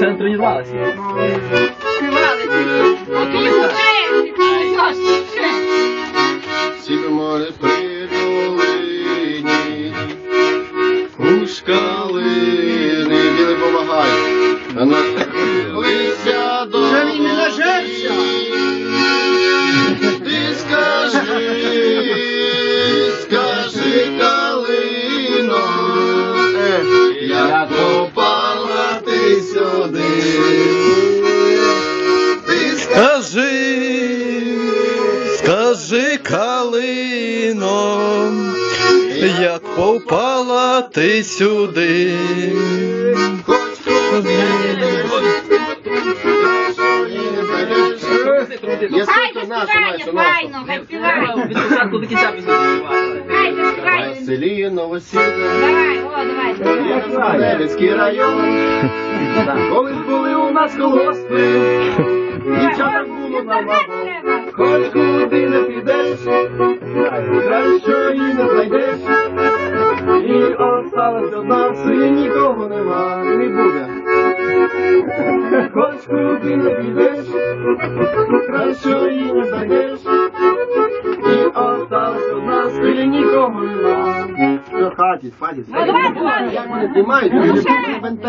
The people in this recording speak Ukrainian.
Синхронізувалися. не ще. Сіве море при долині, у шкалини, білий помагай, а нахилися до Скажи, скажи, калино, як попала ти сюди. Хай заспіває, файно, хай співає. Новосілля, Давай, о, давай, давай. Невецький район. Колись були у нас колгоспи, Хоч куди не підеш, кращої не знайдеш. І осталось одна, селі нікого нема, не буде. Хоч куди не підеш, кращої не знайдеш. І осталось одна, селі нікого нема. Хатить, хатить. Ну, давай, давай. Як вони знімають,